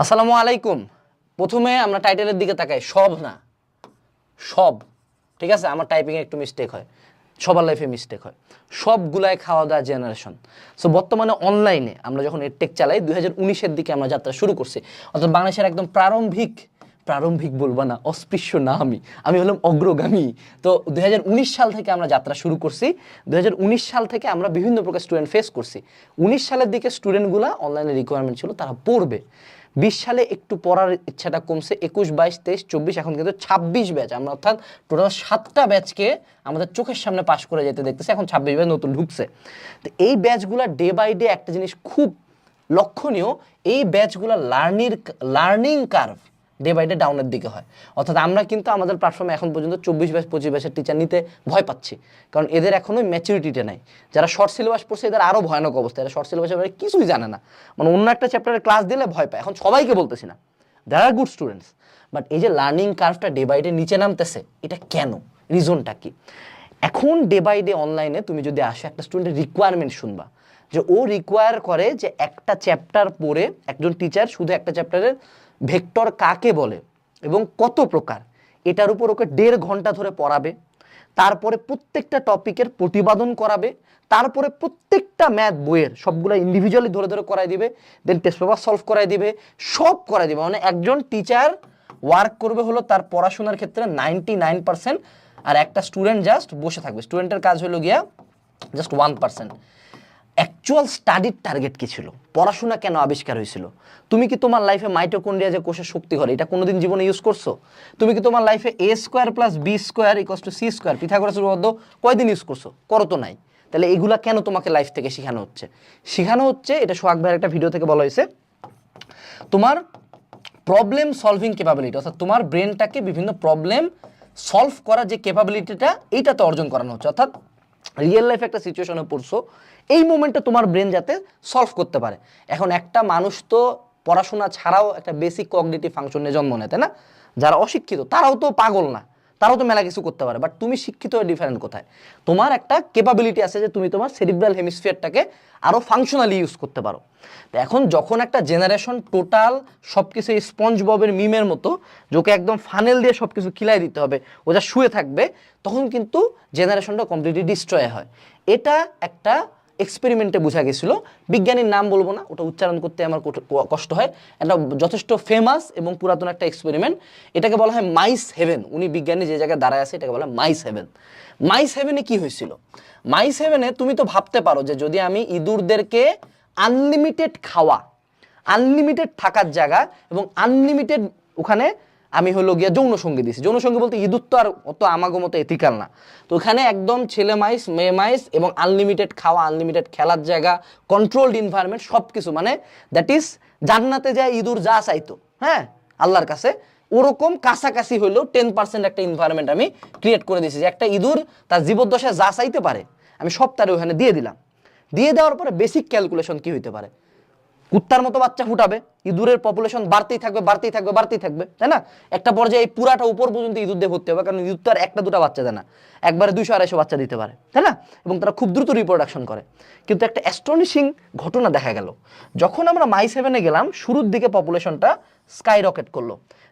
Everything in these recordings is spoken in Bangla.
আসসালামু আলাইকুম। প্রথমে আমরা টাইটেলের দিকে তাকাই। সব না। সব। ঠিক আছে? আমার টাইপিংয়ে একটু মিস্টেক হয়। সবার লাইফে মিস্টেক হয়। সবগুলাই খাওয়া দাওয়া জেনারেশন সো বর্তমানে অনলাইনে আমরা যখন এডটেক চালাই, দুই হাজার উনিশের দিকে আমরা যাত্রা শুরু করছি। অর্থাৎ বাংলাদেশের একদম প্রারম্ভিক প্রারম্ভিক বলব না, অস্পৃশ্য না আমি। আমি হলাম অগ্রগামী। তো, দুই হাজার উনিশ সাল থেকে আমরা যাত্রা শুরু করছি। দুই হাজার উনিশ সাল থেকে আমরা বিভিন্ন প্রকার স্টুডেন্ট ফেস করছি। উনিশ সালের দিকে স্টুডেন্টগুলো অনলাইনে রিকোয়ারমেন্ট ছিল, তারা পড়বে। বিশ সালে একটু পড়ার ইচ্ছাটা কমছে, একুশ, বাইশ, তেইশ, চব্বিশ, এখন কিন্তু ছাব্বিশ ব্যাচ। আমরা অর্থাৎ টোটাল সাতটা ব্যাচকে আমাদের চোখের সামনে পাশ করে যেতে দেখতেছি, এখন ছাব্বিশ ব্যাচ নতুন ঢুকছে। তো এই ব্যাচগুলো ডে বাই ডে একটা জিনিস খুব লক্ষণীয়, এই ব্যাচগুলো লার্নির learning curve day by day ডাউনের দিকে হয়। অর্থাৎ আমরা কিন্তু আমাদের প্ল্যাটফর্মে এখন পর্যন্ত চব্বিশ ব্যাচ পঁচিশ ব্যাচের টিচার নিতে ভয় পাচ্ছি। কারণ এদের এখনোই ম্যাচুরিটিটা নাই। যারা শর্ট সিলেবাস পড়ছে, এদের আরও ভয়ানক অবস্থা। এরা শর্ট সিলেবাসের ব্যাপারে কিছুই জানে না। মানে অন্য একটা চ্যাপ্টারের ক্লাস দিলে ভয় পায়। এখন সবাইকে বলতেছি না। There are good students but এই যে লার্নিং কার্ভটা ডে বাই ডে নিচে নামতেছে, এটা কেন? রিজনটা কি? এখন ডে বাই ডে অনলাইনে তুমি যদি আসো, একটা স্টুডেন্টের রিকোয়ারমেন্ট শুনবা। যে ও রিকোয়ার করে যে একটা চ্যাপ্টার পড়ে একজন টিচার শুধু একটা চ্যাপ্টারের ভেক্টর কাকে বলে এবং কত প্রকার, এটার উপর ওকে দেড় ঘণ্টা ধরে পড়াবে, তারপরে প্রত্যেকটা টপিকের প্রতিবাদন করাবে, তারপরে প্রত্যেকটা ম্যাথ বইয়ের সবগুলো ইন্ডিভিজুয়ালি ধরে ধরে করাই দিবে দেন টেস্ট পেপার সলভ করাই দিবে, সব করাই দিবে। মানে একজন টিচার ওয়ার্ক করবে হলো তার পড়াশোনার ক্ষেত্রে নাইনটি নাইন পার্সেন্ট আর একটা স্টুডেন্ট জাস্ট বসে থাকবে। স্টুডেন্টের কাজ হলো গিয়া জাস্ট ওয়ান পার্সেন্ট অ্যাকচুয়াল স্টাডির টার্গেট কি ছিল? পড়াশোনা কেন আবিষ্কার হয়েছিল? তুমি কি তোমার লাইফে মাইটোকন্ড্রিয়া যে কোষের শক্তি করে এটা কোনোদিন জীবনে ইউজ করছ? তুমি কি তোমার লাইফে A square plus B square equals to C square পিথাগোরাসের উপপাদ্য কয়দিন ইউজ করছ? করো তো নাই। তাহলে এগুলা কেন তোমাকে লাইফ থেকে শেখানো হচ্ছে? শেখানো হচ্ছে, এটা সোহাগ ভাইয়ের একটা ভিডিও থেকে বলা হয়েছে, তোমার প্রবলেম সলভিং ক্যাপাবিলিটি অর্থাৎ তোমার ব্রেনটাকে বিভিন্ন প্রবলেম সলভ করার যে ক্যাপাবিলিটিটা এইটাতে অর্জন করানো হচ্ছে। অর্থাৎ রিয়েল লাইফে একটা সিচুয়েশনে পড়ছো এই মোমেন্টে তোমার ব্রেন যাতে সলভ করতে পারে। এখন একটা মানুষ তো পড়াশোনা ছাড়াও একটা বেসিক কগনিটিভ ফাংশনে জন্ম নেয়, তাই না? যারা অশিক্ষিত, তারাও তো পাগল না। তারাও তো মেলা কিছু করতে পারে বাট তুমি শিক্ষিত ডিফারেন্ট কোথায়? তোমার একটা কেপাবিলিটি আছে যে তুমি তোমার সেরিব্রাল হেমিসফিয়ারটাকে আরও ফাংশনালি ইউজ করতে পারো। তো এখন যখন একটা জেনারেশন টোটাল সব কিছু স্পঞ্জ ববের মিমের মতো যোকে একদম ফানেল দিয়ে সব কিছু খিলাই দিতে হবে ও যা শুয়ে থাকবে, তখন কিন্তু জেনারেশনটা কমপ্লিটলি ডিস্ট্রয় হয়। এটা একটা এক্সপেরিমেন্টে বোঝা গেছিল, বিজ্ঞানীর নাম বলব না, ওটা উচ্চারণ করতে আমার কষ্ট হয়। এটা যথেষ্ট ফেমাস এবং পুরাতন একটা এক্সপেরিমেন্ট এটাকে বলা হয় মাইস হেভেন উনি বিজ্ঞানী যে জায়গায় দাঁড়ায় আছে, এটাকে বলা হয় মাইস হেভেন মাইস হেভেনে কি হয়েছিল? মাইস হেভেনে তুমি তো ভাবতে পারো যে যদি আমি ইঁদুরদেরকে আনলিমিটেড খাওয়া আনলিমিটেড থাকার জায়গা এবং আনলিমিটেড ওখানে আমি হলো গিয়া যৌন সঙ্গী দিছি। যৌন সঙ্গী বলতে ইঁদুর তো আর অত আমাগো মতো এথিক্যাল না। তো ওখানে একদম ছেলে মাইস, মেয়ে মাইস এবং আনলিমিটেড খাওয়া আনলিমিটেড খেলার জায়গা কন্ট্রোলড ইনভায়রনমেন্ট সব কিছু মানে দ্যাট ইজ জান্নাতে যায়, ইঁদুর যা চাইতো। হ্যাঁ? আল্লাহর কাছে। ওরকম কাছাকাছি হইলেও টেন পার্সেন্ট একটা ইনভায়রনমেন্ট আমি ক্রিয়েট করে দিয়েছি যে একটা ইঁদুর তার জীবদ্দশায় যা চাইতে পারে। আমি সব তারে ওখানে দিয়ে দিলাম। দিয়ে দেওয়ার পরে বেসিক ক্যালকুলেশন কি হইতে পারে? কুত্তার মতো বাচ্চা ফুটাবে ইঁদুরের পপুলেশন বাড়তেই থাকবে বাড়তেই থাকবে বাড়তেই থাকবে, তাই না? একটা পর্যায়ে এই পুরাটা উপর পর্যন্ত ইঁদুর দিয়ে ভর্তি হবে, কারণ ইঁদুর তো আর একটা দুটা বাচ্চা দেয় না। একবারে দুইশো, আড়াইশো বাচ্চা দিতে পারে, তাই না? এবং তারা খুব দ্রুত রিপ্রোডাকশন করে। কিন্তু একটা অ্যাস্টনিশিং ঘটনা দেখা গেল। যখন আমরা মাই সেভেনে গেলাম, শুরুর দিকে পপুলেশনটা স্কাই রকেট করল।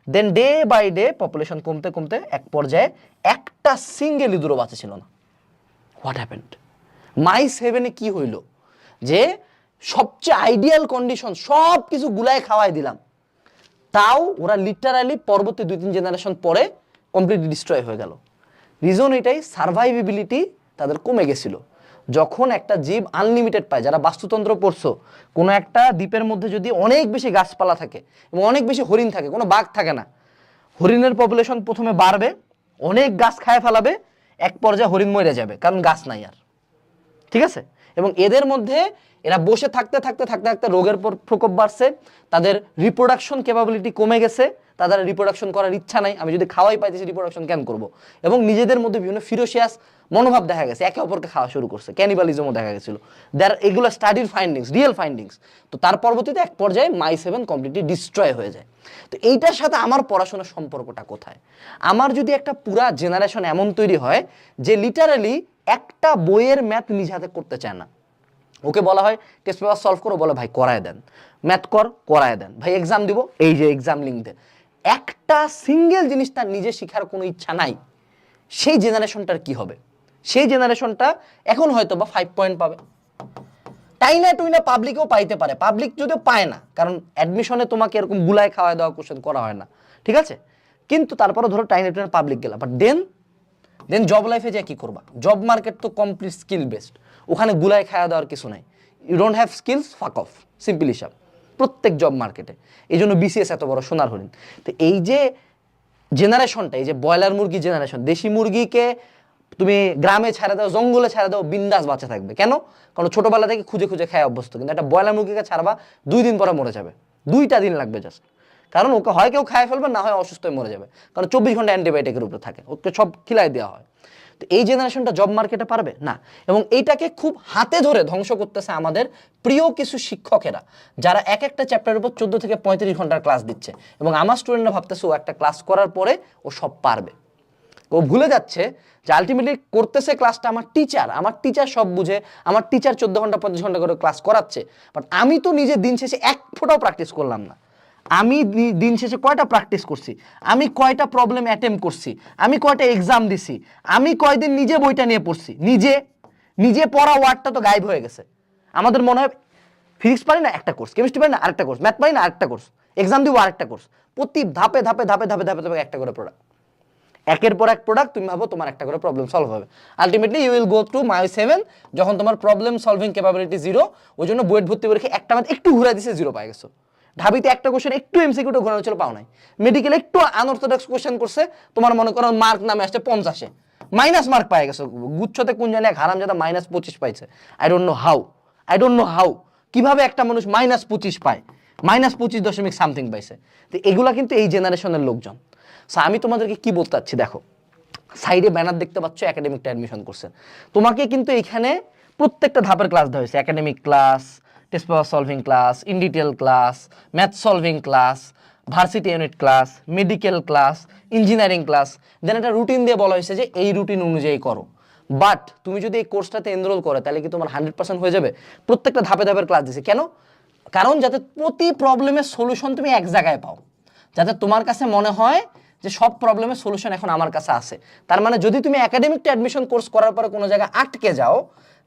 Then day by day population কমতে কমতে এক পর্যায়ে একটা সিঙ্গেল ইঁদুরও বাঁচা ছিল না। হোয়াট হ্যাপেন্ড মাই সেভেনে কি হইল? যে সবচেয়ে আইডিয়াল কন্ডিশন সব কিছু গুলায় খাওয়াই দিলাম। তাও ওরা লিটারালি পরবর্তী দুই, তিন জেনারেশন পরে কমপ্লিটলি ডিস্ট্রয় হয়ে গেল। রিজন এটাই সার্ভাইভেবিলিটি তাদের কমে গেছিল। যখন একটা জীব আনলিমিটেড পায়, যারা বাস্তুতন্ত্র পড়ছো, কোনো একটা দ্বীপের মধ্যে যদি অনেক বেশি গাছপালা থাকে এবং অনেক বেশি হরিণ থাকে, কোনো বাঘ থাকে না, হরিণের পপুলেশন প্রথমে বাড়বে, অনেক গাছ খায় ফেলাবে, এক পর্যায়ে হরিণ মরে যাবে, কারণ গাছ নাই আর। ঠিক আছে? এবং এদের মধ্যে এরা বসে থাকতে থাকতে থাকতে থাকতে রোগের পর- প্রকোপ বাড়ছে, তাদের রিপ্রোডাকশন ক্যাপাবিলিটি কমে গেছে, তাদের রিপ্রোডাকশন করার ইচ্ছা নাই, আমি যদি খাওয়াই পাইতেছি রিপ্রোডাকশন কেন করব? এবং নিজেদের মধ্যে বিভিন্ন ফিরোসিয়াস মনোভাব দেখা গেছে, একে অপরকে খাওয়া শুরু করছে ক্যানিবালিজমও দেখা গেছিল। দেয়ার এগুলো স্টাডির ফাইন্ডিংস রিয়েল ফাইন্ডিংস তো তার পরবর্তীতে এক পর্যায়ে মাই সেভেন কমপ্লিটলি ডিস্ট্রয় হয়ে যায়। তো এইটার সাথে আমার পড়াশোনার সম্পর্কটা কোথায়? আমার যদি একটা পুরা জেনারেশন এমন তৈরি হয়, যে লিটারালি একটা বইয়ের ম্যাথ নিজ হাতে করতে চায় না। ওকে বলা হয় টেস্ট পেপার সলভ করো। বলে, ভাই, করায় দেন। ম্যাথ কর, করায় দেন। ভাই এক্সাম দিব? এই যে এক্সাম লিঙ্ক একটা সিঙ্গেল জিনিস তার নিজে শেখার কোনো ইচ্ছা নাই। সেই জেনারেশনটার কি হবে? সেই জেনারেশনটা এখন হয়তো বা ফাইভ পয়েন্ট পাবে। তাই না টুই পাবলিকও পাইতে পারে। পাবলিক যদিও পায় না, কারণ অ্যাডমিশনে তোমাকে এরকম গুলায় খাওয়া দেওয়া কোশ্চেন করা হয় না। ঠিক আছে? কিন্তু তারপরে ধরো টাইনে টুইনে পাবলিক গেলা। বাট দেন দেন জব লাইফে যে কি করবা? জব মার্কেট তো কমপ্লিট স্কিল বেসড ওখানে গুলায় খাওয়া দেওয়ার কিছু নাই। You don't have skills fuck off simple হিসাব। প্রত্যেক জব মার্কেটে এই জন্য বিসিএস এত বড় সোনার হরিণ। তো এই যে জেনারেশনটা এই যে ব্রয়লার মুরগি জেনারেশন দেশি মুরগিকে তুমি গ্রামে ছেড়ে দাও, জঙ্গলে ছেড়ে দাও, বিন্দাস বাঁচা থাকবে। কেন? কারণ ছোটবেলা থেকে খুঁজে খুঁজে খায় অভ্যস্ত। কিন্তু একটা ব্রয়লার মুরগিকে ছাড়বা, দুই দিন পরে মরে যাবে। দুইটা দিন লাগবে জাস্ট কারণ ওকে হয় কেউ খায় ফেলবে, না হয় অসুস্থ হয়ে মরে যাবে। কারণ চব্বিশ ঘণ্টা অ্যান্টিবায়োটিকের উপরে থাকে। ওকে সব খিলাই দেওয়া হয়। তো এই জেনারেশনটা জব মার্কেটে পারবে? না। এবং এইটাকে খুব হাতে ধরে ধ্বংস করতেছে আমাদের প্রিয় কিছু শিক্ষকেরা, যারা এক একটা চ্যাপ্টারের উপর চোদ্দ থেকে পঁয়ত্রিশ ঘণ্টার ক্লাস দিচ্ছে। এবং আমার স্টুডেন্টরা ভাবতেছে, ও একটা ক্লাস করার পরে ও সব পারবে। ও ভুলে যাচ্ছে যে আলটিমেটলি করতেছে ক্লাসটা আমার টিচার আমার টিচার সব বুঝে, আমার টিচার চোদ্দ ঘণ্টা পঁচিশ ঘণ্টা করে ক্লাস করাচ্ছে। বাট আমি তো নিজে দিন শেষে এক ফোটাও প্র্যাকটিস করলাম না। আমি দিন শেষে কয়টা প্র্যাকটিস করছি? আমি কয়টা প্রবলেম অ্যাটেম্প করছি? আমি কয়টা এক্সাম দিছি? আমি কয়দিন নিজে বইটা নিয়ে পড়ছি? নিজে। নিজে পড়া ওয়ার্ডটা তো গায়েব হয়ে গেছে। আমাদের মনে হয় ফিজিক্স পারি না? একটা কোর্স কেমিস্ট্রি পারি না? আরেকটা কোর্স ম্যাথ পারি না? আরেকটা কোর্স এক্সাম দিব, আরেকটা কোর্স প্রতি ধাপে ধাপে ধাপে ধাপে ধাপে ধাপে একটা করে প্রোডাক্ট একের পর এক প্রোডাক্ট তুমি ভাবো তোমার একটা করে প্রবলেম সলভ হবে। Ultimately you will go to my seven যখন তোমার প্রবলেম সলভিং ক্যাপাবিলিটি জিরো ওই জন্য বুয়েট ভর্তি পরীক্ষা একটা মাত্র একটু ঘুরে দিছে জিরো পাই গেছো। ঢাবিতে একটা কোশ্চেন একটু এমসিকিউটা ঘোরানো ছিল, পাও নাই। মেডিকেল একটু আনঅর্থোডক্স কোশ্চেন করছে, তোমার মনে করো মার্ক নামে আসছে পঞ্চাশে। মাইনাস মার্ক পাই গেছো, গুচ্ছতে কোন জানে এক যাতে মাইনাস পঁচিশ পাইছে। I don't know how I don't know how কীভাবে একটা মানুষ মাইনাস পঁচিশ পায়? মাইনাস পঁচিশ দশমিক সামথিং পাইছে। তো এগুলা কিন্তু এই জেনারেশনের লোকজন। সো আমি তোমাদেরকে কি বলতে চাচ্ছি, দেখো সাইডে ব্যানার দেখতে পাচ্ছ একাডেমিকটা অ্যাডমিশন করছেন তোমাকে কিন্তু এখানে প্রত্যেকটা ধাপের ক্লাস দেওয়া হয়েছে academic class test paper solving class in detail class math solving class varsity unit class medical class engineering class then একটা রুটিন দিয়ে বলা হয়েছে যে এই রুটিন অনুযায়ী করো। বাট তুমি যদি এই কোর্সটাতে এনরোল করো, তাহলে কি তোমার হান্ড্রেড পার্সেন্ট হয়ে যাবে? প্রত্যেকটা ধাপে ধাপের ক্লাস দিছে। কেন? কারণ যাতে প্রতি প্রবলেমের সলিউশন তুমি এক জায়গায় পাও। যাতে তোমার কাছে মনে হয় যে সব প্রবলেমের সলিউশন এখন আমার কাছে আছে। তার মানে যদি তুমি একাডেমিকটা অ্যাডমিশন কোর্স করার পরে কোনো জায়গায় আটকে যাও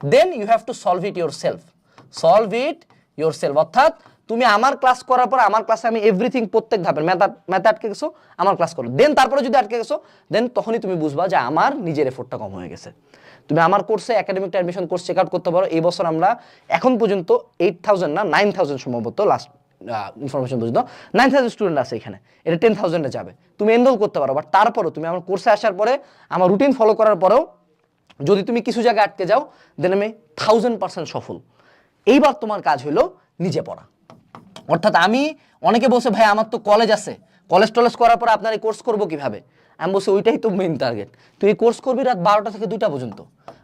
then you have to solve it yourself solve it yourself অর্থাৎ তুমি আমার ক্লাস করার পর আমার ক্লাসে আমি এভরিথিং প্রত্যেক ধাপের ম্যাথ ম্যাথ আটকে গেছো, আমার ক্লাস করো। দেন তারপরে যদি আটকে গেছো দেন তখনই তুমি বুঝবা যে আমার নিজের এফোর্টটা কম হয়ে গেছে। তুমি আমার কোর্সে একাডেমিকটা অ্যাডমিশন কোর্স চেক আউট করতে পারো। এই বছর আমরা এখন পর্যন্ত এইট থাউজেন্ড না নাইন থাউজেন্ড সম্ভবত লাস্ট ইনফরমেশন পর্যন্ত নাইন থাউজেন্ড স্টুডেন্ট আছে এখানে। এটা টেন থাউজেন্ডে যাবে। তুমি এনরোল করতে পারো। বাট তারপরও তুমি আমার কোর্সে আসার পরে, আমার রুটিন ফলো করার পরেও যদি তুমি কিছু জায়গায় আটকে যাও দেন আমি থাউজেন্ড পার্সেন্ট সফল। এইবার তোমার কাজ হলো নিজে পড়া। অর্থাৎ আমি অনেকে বসে ভাই, আমার তো কলেজ আছে। কলেজ টলেজ করার পর আপনার এই কোর্স করব কীভাবে? আমি বলছি, ওইটাই তো মেইন টার্গেট তুই এই কোর্স করবি রাত বারোটা থেকে দুইটা পর্যন্ত।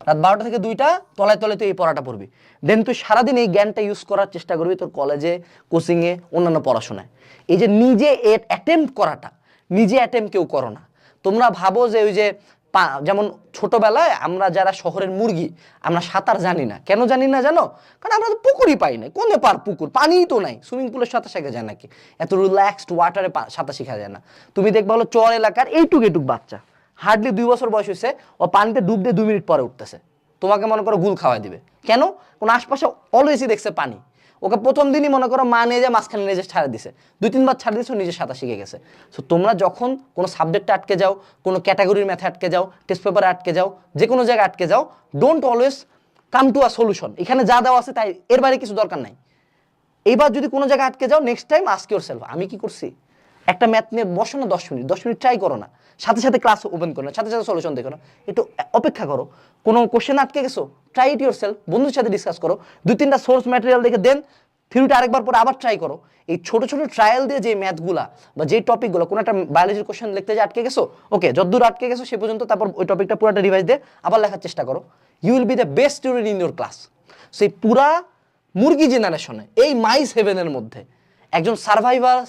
রাত বারোটা থেকে দুইটা, তলায় তলায় তুই এই পড়াটা পড়বি। দেন তুই সারাদিন এই জ্ঞানটা ইউজ করার চেষ্টা করবি তোর কলেজে কোচিংয়ে অন্যান্য পড়াশোনায়। এই যে নিজে এর অ্যাটেম্প করাটা, নিজে অ্যাটেম্প কেউ করো না। তোমরা ভাবো যে ওই যে পা- যেমন ছোটবেলায় আমরা যারা শহরের মুরগি, আমরা সাঁতার জানি না। কেন জানি না জানো? কারণ আমরা তো পুকুরই পাই না। কোনে পার পুকুর? পানিই তো নাই। সুইমিং পুলের সাঁতার শেখা যায় নাকি? এত রিল্যাক্সড ওয়াটারে সাঁতার শেখা যায় না। তুমি দেখবা হলো চর এলাকার এইটুক এটুক বাচ্চা। হার্ডলি দুই বছর বয়স হয়েছে ও পানিতে ডুব দিয়ে দুই মিনিট পরে উঠতেছে। তোমাকে মনে করো গুল খাওয়াই দিবে। কেন? কোন আশপাশে অলওয়েজই দেখছে পানি। ওকে প্রথম দিনই মনে করো মা নিয়ে যায়, মাঝখানে নিয়ে যায় ছাড়ে দিছে। দুই, তিনবার ছাড়ে দিয়েছে নিজে সাঁতার শিখে গেছে। সো তোমরা যখন কোনো সাবজেক্টে আটকে যাও, কোনো ক্যাটাগরির ম্যাথে আটকে যাও টেস্ট পেপারে আটকে যাও যে কোনো জায়গায় আটকে যাও don't always come to a solution এখানে যা দেওয়া আছে তাই, এর বাইরে কিছু দরকার নাই। এইবার যদি কোনো জায়গায় আটকে যাও next time ask yourself আমি কি করছি? একটা ম্যাথ নিয়ে বসো না দশ মিনিট দশ মিনিট ট্রাই করো না। সাথে সাথে ক্লাস ওপেন করো না, সাথে সাথে সলিউশন দেখো না। একটু অপেক্ষা করো। কোনো কোশ্চেন আটকে গেছো ট্রাই ইট ইউর সেলফ বন্ধুর সাথে ডিসকাস করো। দুই তিনটা সোর্স ম্যাটেরিয়াল দেখে দেন থিওরিটা আরেকবার পরে আবার ট্রাই করো। এই ছোট ছোট ট্রায়াল দিয়ে যে ম্যাথগুলা বা যে টপিকগুলো কোনো একটা বায়োলজির কোশ্চেন লিখতে যে আটকে গেছো ওকে যতদূর আটকে গেছো সে পর্যন্ত তারপর ওই টপিকটা পুরোটা রিভাইজ দিয়ে আবার লেখার চেষ্টা করো। You will be the best student in your class সেই পুরা মুরগি জেনারেশনে এই মাই সেভেনের মধ্যে, একজন survivor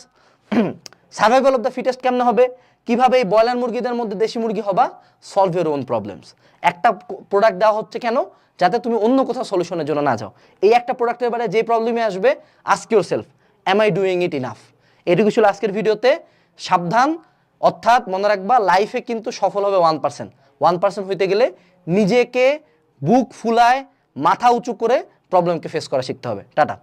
survival of the fittest কেমন হবে? কীভাবে এই ব্রয়লার মুরগিদের মধ্যে দেশি মুরগি হবা? সলভ ইয়ার ওন প্রবলেমস একটা প্রোডাক্ট দেওয়া হচ্ছে কেন? যাতে তুমি অন্য কোথাও সলিউশনের জন্য না যাও। এই একটা প্রোডাক্টের বারে যে প্রবলেমে আসবে ask yourself am I doing it enough এটুকু ছিল আজকের ভিডিওতে। সাবধান, অর্থাৎ মনে রাখবা লাইফে কিন্তু সফল হবে ওয়ান পার্সেন্ট ওয়ান পার্সেন্ট হইতে গেলে নিজেকে বুক ফুলায়, মাথা উঁচু করে প্রবলেমকে ফেস করা শিখতে হবে। টাটা।